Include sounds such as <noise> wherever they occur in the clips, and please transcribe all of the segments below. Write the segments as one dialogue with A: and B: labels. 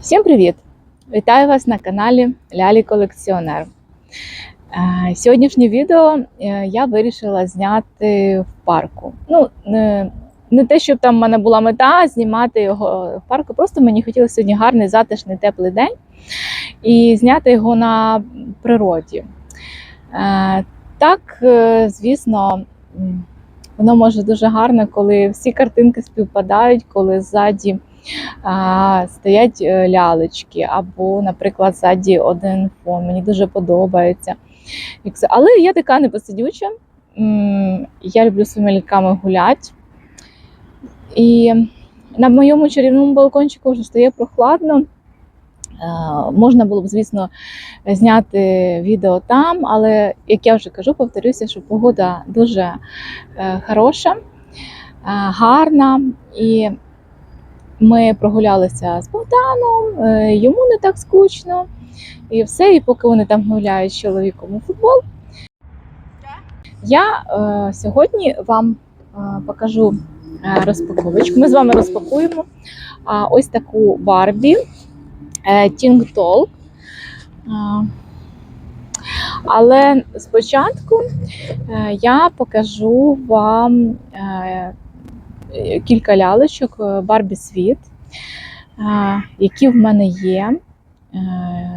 A: Всім привіт! Вітаю вас на каналі Лялі Колекціонер. Е, Сьогоднішнє відео е, я вирішила зняти в парку. Ну, не, те, щоб там в мене була мета знімати його в парку, просто мені хотілося сьогодні гарний, затишний, теплий день і зняти його на природі. Е, Так, звісно, воно може дуже гарно, коли всі картинки співпадають, коли ззаді стоять е, лялечки, або, наприклад, ззаді один фон. Мені дуже подобається. Але я така непосидюча. Я люблю своїми ляльками гуляти. І на моєму чарівному балкончику вже стає прохладно. Можна було б, звісно, зняти відео там, але, як я вже кажу, повторюся, що погода дуже е, хороша, гарна. І ми прогулялися з Богданом, е, йому не так скучно. І все, і поки вони там гуляють з чоловіком у футбол. Я е, сьогодні вам е, покажу е, розпаковочку. Ми з вами розпакуємо а, ось таку Барбі е, Ting Talk. А, але спочатку е, я покажу вам е, е, кілька лялечок е, Барбі Світ, е, які в мене є. Е,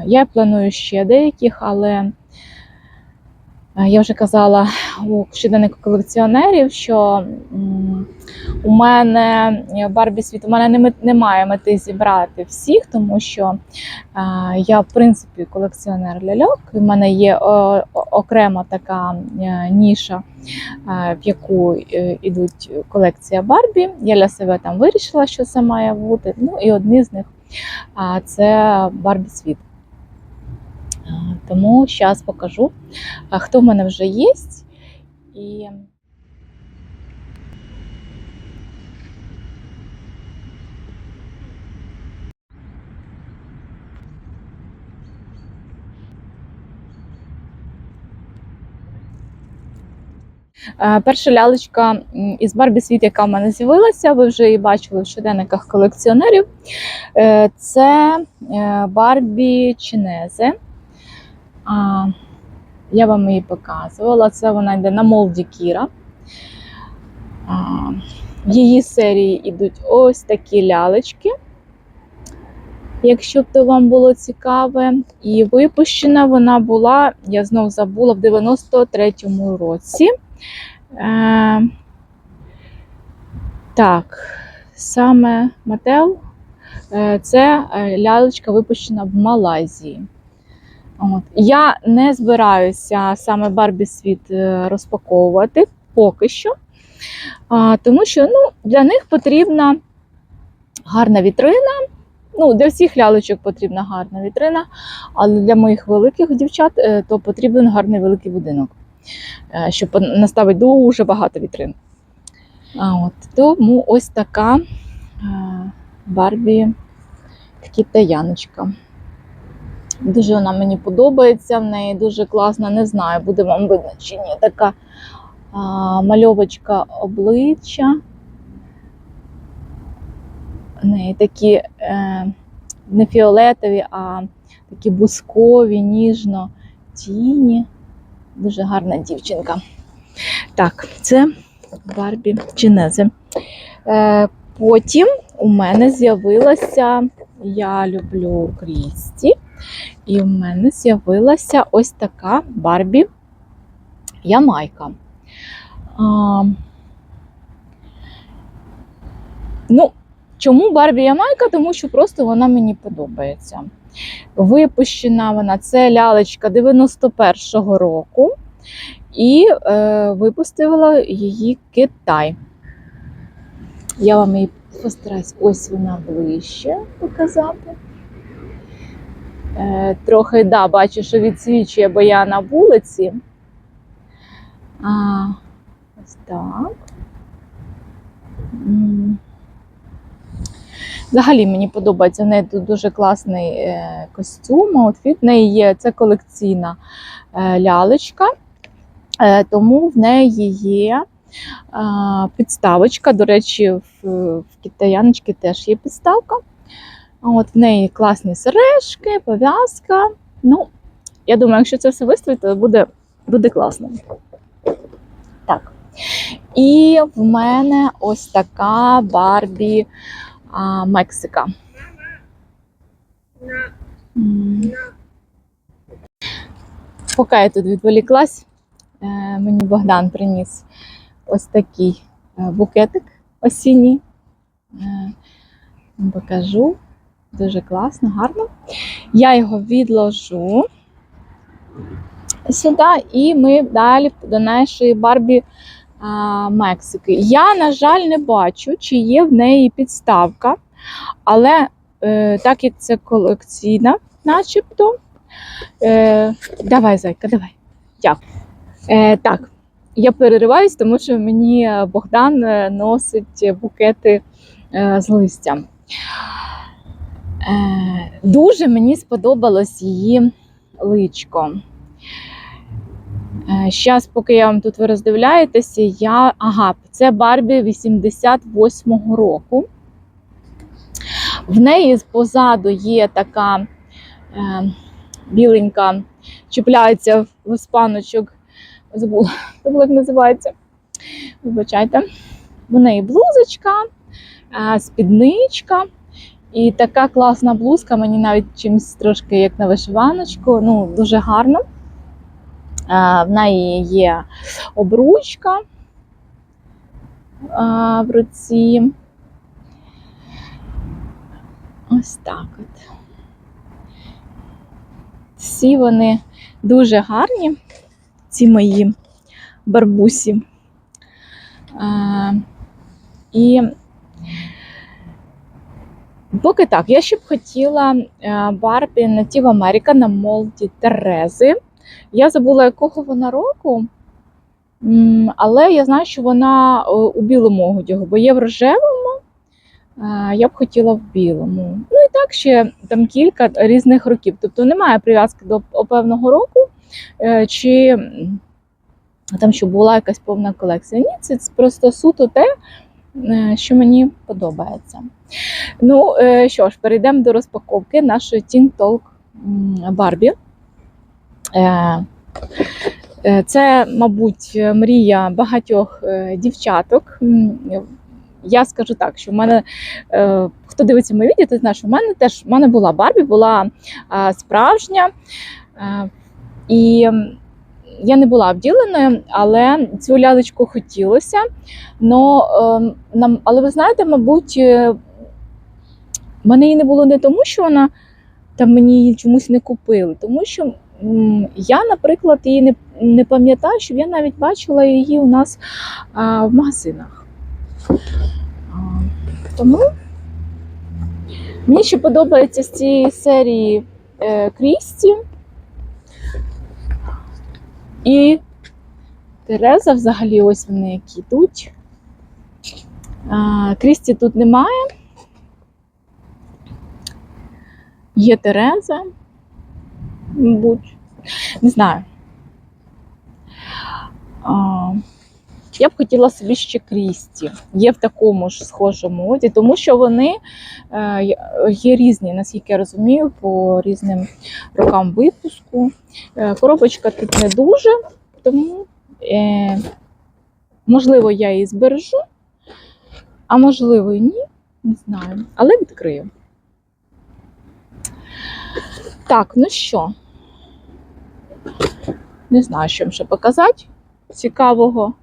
A: Я планую ще деяких, але я вже казала у щоденнику колекціонерів, що у мене е, Барбі Світ, у мене немає мети зібрати всіх, тому що е, я, в принципі, колекціонер ляльок. У мене є окрема така е, ніша, в яку е, колекція Барбі. Я для себе там вирішила, що це має бути. Ну і одні з них це Барбі Світ. Тому зараз покажу, хто в мене вже є. І Перша лялечка із Барбі Світ, яка в мене з'явилася, ви вже її бачили в щоденниках колекціонерів. Е, Це е, Барбі Чинезе. Я вам її показувала. Це вона йде на молді Кіра. В її серії йдуть ось такі лялечки. Якщо б то вам було цікаве. І випущена вона була, я знов забула, в 93-му році. Е, так, саме Мател е, це е, лялечка випущена в Малайзії. От. Я не збираюся саме Барбі Світ е, розпаковувати поки що, а, тому що ну, для них потрібна гарна вітрина. Ну, для всіх лялечок потрібна гарна вітрина, але для моїх великих дівчат то потрібен гарний великий будинок щоб наставити дуже багато вітрин. А от, тому ось така е, Барбі китаяночка. Дуже вона мені подобається, в неї дуже класна, не знаю, буде вам видно чи ні. Така а, мальовочка обличчя. В неї такі е, не фіолетові, а такі бускові, ніжно тіні. Дуже гарна дівчинка. Так, це Барбі Чинезе. Е, потім у мене з'явилася, я люблю Крісті, і в мене з'явилася ось така Барбі Ямайка. А, ну, чому Барбі Ямайка? Тому що просто вона мені подобається. Випущена вона, це лялечка 91-го року, і е, випустила її Китай. Я вам її постараюсь ось вона ближче показати. Е, трохи, да, бачу, що відсвічує, бо я на вулиці. А, ось так. Взагалі мені подобається. В неї дуже класний е, костюм, аутфіт. В неї є це колекційна е, лялечка, е, тому в неї є підставочка. До речі, в, в китаяночки теж є підставка. От в неї класні сережки, пов'язка. Ну, я думаю, якщо це все виставити, то буде, буде класно. Так. І в мене ось така Барбі а, Мексика. Поки я тут відволіклась, е, мені Богдан приніс ось такий е, букетик осінній. Е, Покажу. Дуже класно, гарно. Я його відложу сюди, і ми далі до нашої Барбі Мексики. Я, на жаль, не бачу, чи є в неї підставка, але е, так як це колекційна, начебто. Е, давай, зайка, давай. Дякую. Е, так, я перериваюсь, тому що мені Богдан носить букети з листям. Дуже мені сподобалось її личко. Зараз, поки я вам тут ви роздивляєтеся, я. Ага, це Барбі 88-го року. В неї позаду є така е, біленька, чіпляється в спаночок. Забула, забула, як називається. Вибачайте. В неї блузочка, е, спідничка. І така класна блузка, мені навіть чимось трошки як на вишиваночку. Ну, дуже гарно. А, В неї є обручка в руці. Ось так от. Всі вони дуже гарні, ці мої барбусі. А, і поки так, я ще б хотіла е, Барбі Native America на молді Терези. Я забула, якого вона року, але я знаю, що вона е, у білому одягу, бо є в рожевому, е, я б хотіла в білому. Ну і так ще там кілька різних років. Тобто немає прив'язки до певного року, е, чи там, щоб була якась повна колекція. Ні, це просто суто те, що мені подобається. Ну що ж, перейдемо до розпаковки нашої Teen Talk Барбі. Це, мабуть, мрія багатьох е, дівчаток. Я скажу так, що в мене, е, хто дивиться моє відео, ти знаєш, що в мене теж в мене була Барбі, була е, справжня. Е, І я не була вділеною, але цю лялечку хотілося. Но, е, але ви знаєте, мабуть, е, мене її не було не тому, що вона там мені її чомусь не купили, тому що я, наприклад, її не, не пам'ятаю, щоб я навіть бачила її у нас а, в магазинах. А, тому мені ще подобається з цієї серії е, Крісті. І Тереза взагалі ось вони які йдуть. А, Крісті тут немає. Є Тереза, мабуть. Не знаю. А, я б хотіла собі ще Крісті. Є в такому ж схожому оді, тому що вони е, є різні, наскільки я розумію, по різним рокам випуску. Е, коробочка тут не дуже, тому е, можливо я її збережу, а можливо і ні, не знаю. Але відкрию. Так, ну що? Не знаю, що вам ще показати цікавого.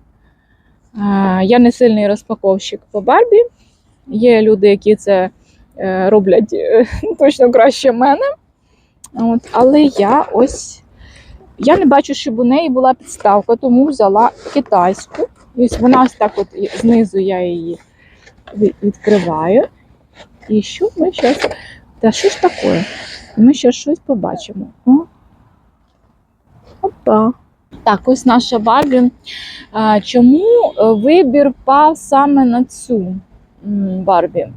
A: Е, Я не сильний розпаковщик по Барбі. Є люди, які це е, роблять е, <laughs> точно краще мене. От, але я ось я не бачу, щоб у неї була підставка, тому взяла китайську. Ось вона ось так от знизу я її відкриваю. І що ми зараз. Та що ж таке? Ми ще щось побачимо. О. Опа. Так, ось наша Барбі. Чому е, вибір пав саме на цю Барбі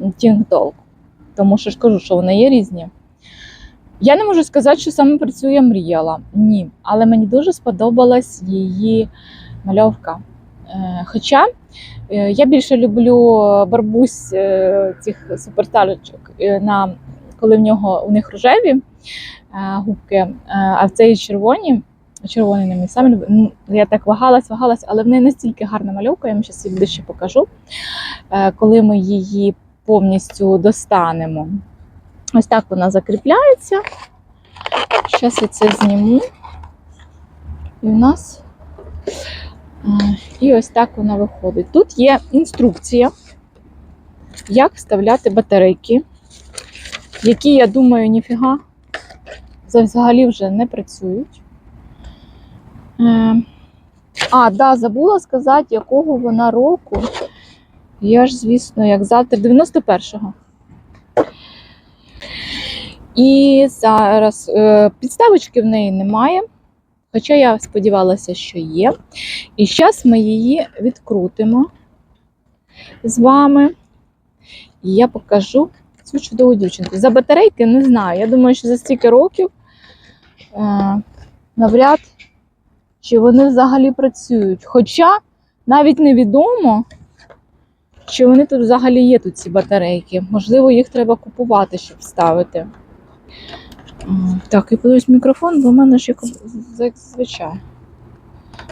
A: Тінг-Толк? Тому що ж кажу, що вони є різні. Я не можу сказати, що саме про цю я мріяла. Ні. Але мені дуже сподобалась її мальовка. Е, Хоча е, я більше люблю барбусь цих суперталючок, на, коли в нього у них рожеві губки, е, а в цей червоні. Червоний не мій ну, я так вагалась, вагалась, але в неї настільки гарна мальовка, я вам зараз її ближче покажу, е, коли ми її повністю достанемо. Ось так вона закріпляється. Зараз я це зніму. І в нас е, і ось так вона виходить. Тут є інструкція, як вставляти батарейки, які, я думаю, ніфіга взагалі вже не працюють. Е, А, да, забула сказати, якого вона року. Я ж, звісно, як завтра, 91-го. І зараз е, підставочки в неї немає. Хоча я сподівалася, що є. І зараз ми її відкрутимо з вами. І я покажу цю чудову дівчинку. За батарейки не знаю. Я думаю, що за стільки років навряд чи вони взагалі працюють. Хоча навіть невідомо, чи вони тут взагалі є тут ці батарейки. Можливо, їх треба купувати, щоб вставити. М, Так, і подивись мікрофон, бо в мене ж як зазвичай.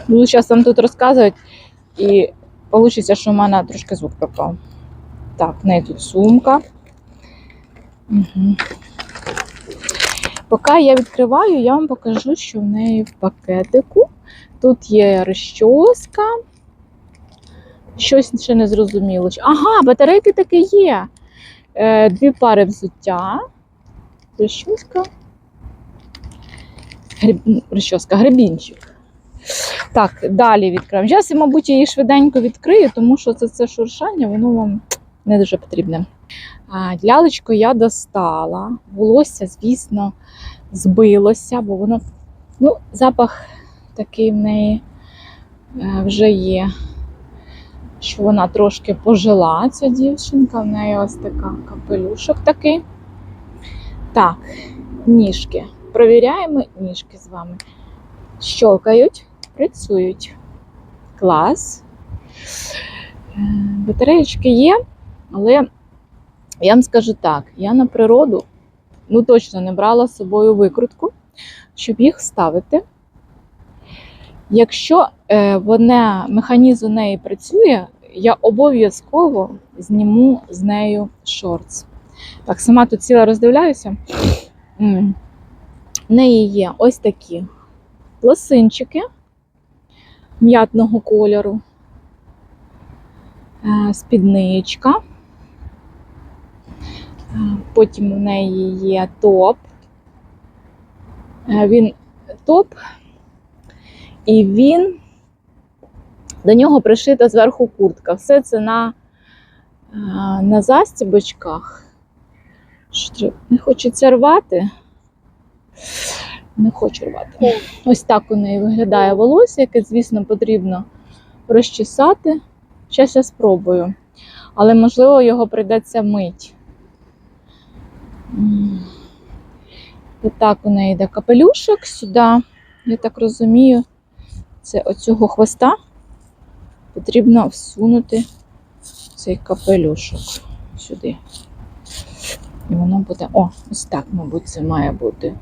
A: Буду зараз вам тут розказувати, і вийде, що в мене трошки звук пропав. Так, в неї тут сумка. Угу. Поки я відкриваю, я вам покажу, що в неї в пакетику. Тут є розчоска. Щось ще не зрозуміло. Ага, батарейки таки є. Е, дві пари взуття. Розчоска. Гриб... Розчоска, гребінчик. Так, далі відкриваємо. Зараз я, мабуть, її швиденько відкрию, тому що це, це шуршання, воно вам не дуже потрібне. Лялечку я достала. Волосся, звісно, збилося, бо воно, ну, запах такий в неї е, вже є, що вона трошки пожила, ця дівчинка. В неї ось така капелюшок такий. Так, ніжки. Провіряємо ніжки з вами. Щолкають, працюють. Клас. Е, Батареєчки є, але я вам скажу так: я на природу ну точно не брала з собою викрутку, щоб їх ставити. Якщо е, вона, механізм у неї працює, я обов'язково зніму з нею шортс. Так, сама тут ціла роздивляюся. В неї є ось такі лосинчики м'ятного кольору, е, спідничка. Потім у неї є топ. Е, Він топ, і він до нього пришита зверху куртка. Все це на, е, на застібочках. Не хочеться рвати. Не хочу рвати. Ось так у неї виглядає волосся, яке, звісно, потрібно розчесати. Зараз я спробую. Але, можливо, його прийдеться мить. М. Отак у неї йде капелюшок сюди. Я так розумію, це оцього хвоста потрібно всунути цей капелюшок сюди. І воно буде. О, ось так, мабуть, це має бути.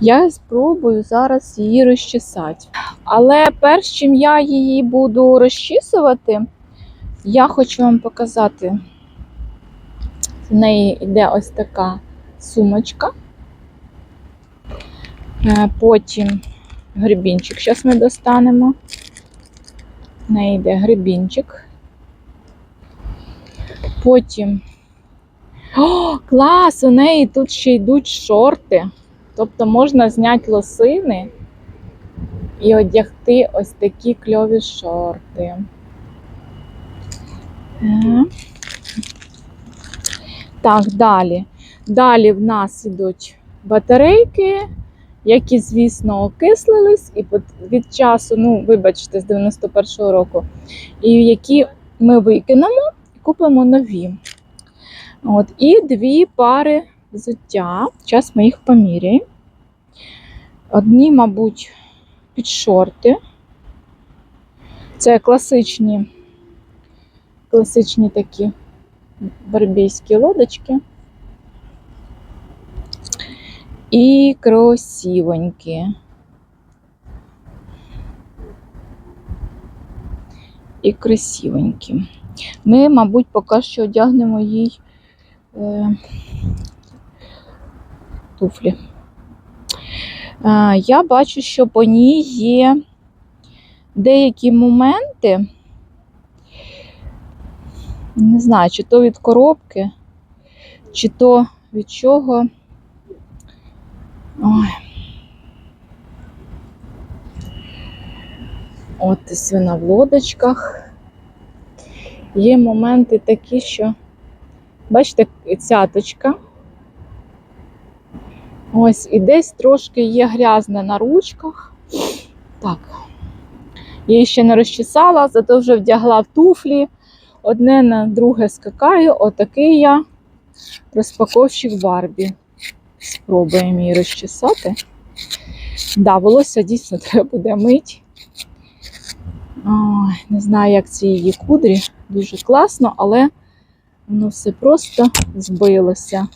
A: Я спробую зараз її розчесати. Але перш чим я її буду розчісувати, я хочу вам показати. В неї йде ось така сумочка. Е, Потім грибінчик. Зараз ми достанемо. В неї йде грибінчик. Потім. О, клас! У неї тут ще йдуть шорти. Тобто можна зняти лосини і одягти ось такі кльові шорти. Так, далі. Далі в нас ідуть батарейки, які, звісно, окислились, і від часу, ну, вибачте, з 91-го року, і які ми викинемо і купимо нові. От, і дві пари взуття. Зараз ми їх поміряємо. Одні, мабуть, під шорти. Це класичні, класичні такі барбійські лодочки. І кросівоньки. І красивенькі. Ми, мабуть, поки що одягнемо їй е, туфлі. Е, я бачу, що по ній є деякі моменти. Не знаю, чи то від коробки, чи то від чого. Ой. От ось вона в лодочках. Є моменти такі, що, бачите, цяточка. Ось, і десь трошки є грязне на ручках. Так. Я її ще не розчесала, зато вже вдягла в туфлі. Одне на друге скакаю. Отакий я розпаковщик Барбі. Спробуємо її розчесати. Да, волосся дійсно <laughs> треба буде мить. Ой, не знаю, як ці її кудрі. Дуже класно, але воно все просто збилося.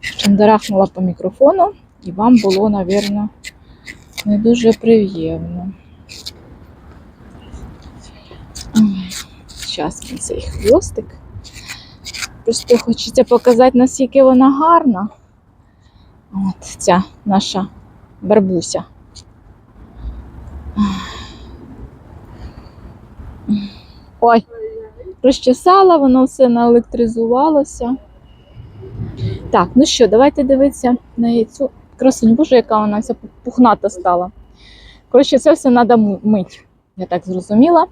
A: Шандарахнула по мікрофону, і вам було, напевно, не дуже приємно. Зараз цей хвостик. Просто хочеться показати, наскільки вона гарна. От ця наша барбуся. Ой, розчесала, воно все наелектризувалося. Так, ну що, давайте дивитися на цю красуню. Боже, яка вона вся пухната стала. Коротше, це все треба мити, я так зрозуміла.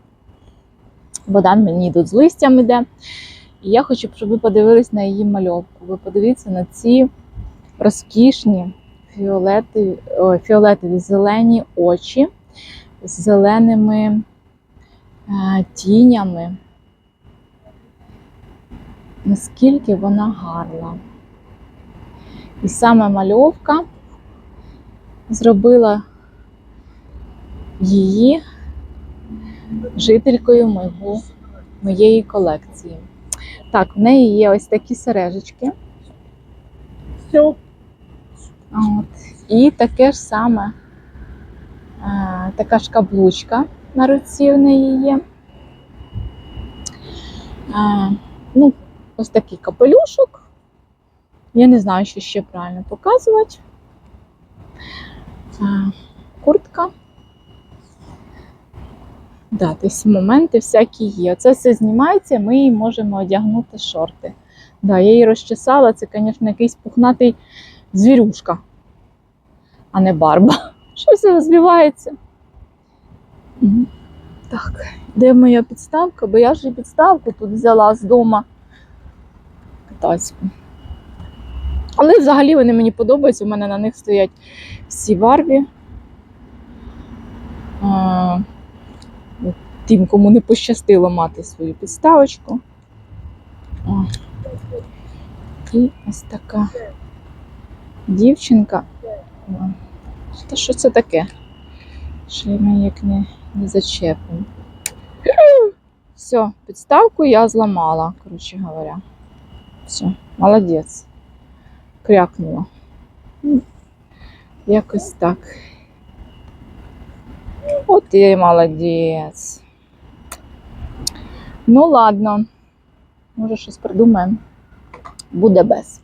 A: Богдан мені тут з листям іде. І я хочу, щоб ви подивились на її мальовку. Ви подивіться на ці розкішні фіолетові, о, фіолетові зелені очі з зеленими е, тінями. Наскільки вона гарна. І саме мальовка зробила її жителькою мого, моєї колекції. Так, в неї є ось такі сережечки. От. І таке ж саме, е, така ж каблучка на руці в неї є. Е, ну, ось такий капелюшок. Я не знаю, що ще правильно показувати. Е, куртка. Да, тобто моменти всякі є. Це все знімається, ми їй можемо одягнути шорти. Да, я її розчесала, це, звісно, якийсь пухнатий звірюшка, а не барба. <laughs> Що все розбивається? Так, де моя підставка? Бо я вже підставку тут взяла з дома китайську. Але взагалі вони мені подобаються. У мене на них стоять всі барбі. Тим, кому не пощастило мати свою підставочку. О. І ось така дівчинка. Та що це таке? Що ми як не, не зачепимо. Все, підставку я зламала, коротше говоря. Все, молодець. Крякнула. Ну, Якось так. От і молодець. Ну, ладно. Може, щось придумаємо. Буде без.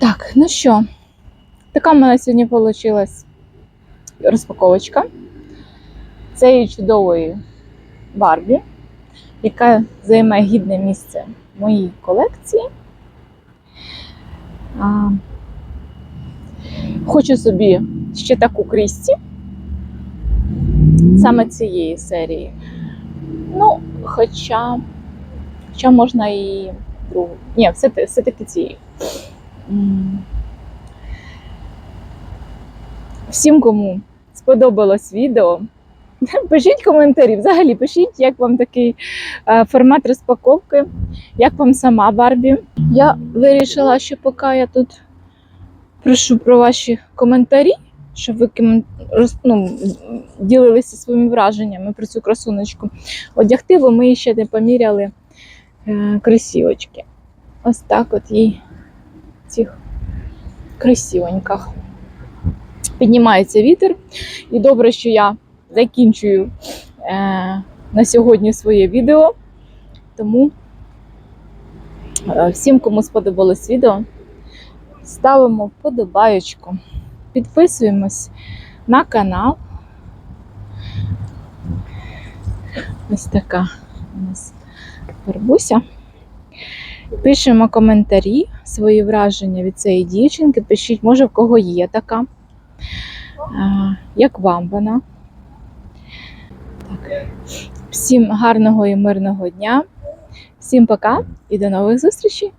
A: Так, ну що, така в мене сьогодні вийшла розпаковочка цієї чудової Барбі, яка займає гідне місце в моїй колекції. Хочу собі ще таку Крісті, саме цієї серії. Ну, хоча, хоча можна і другу. Ні, все, все-таки цієї. Всім, кому сподобалось відео, <laughs> Пишіть коментарі. Взагалі пишіть, як вам такий е, формат розпаковки, як вам сама Барбі. Я вирішила, що поки я тут прошу про ваші коментарі, щоб ви ну, ділилися своїми враженнями про цю красуночку. Одягти, бо ми ще не поміряли е, кросівочки. Ось так от їй в цих красивоньках. Піднімається вітер. І добре, що я закінчую е, на сьогодні своє відео. Тому е, всім, кому сподобалось відео, ставимо вподобаєчку, підписуємось на канал. Ось така у нас фарбуся. Пишемо коментарі, свої враження від цієї дівчинки. Пишіть, може, в кого є така. Як вам вона? Так. Всім гарного і мирного дня. Всім пока і до нових зустрічей!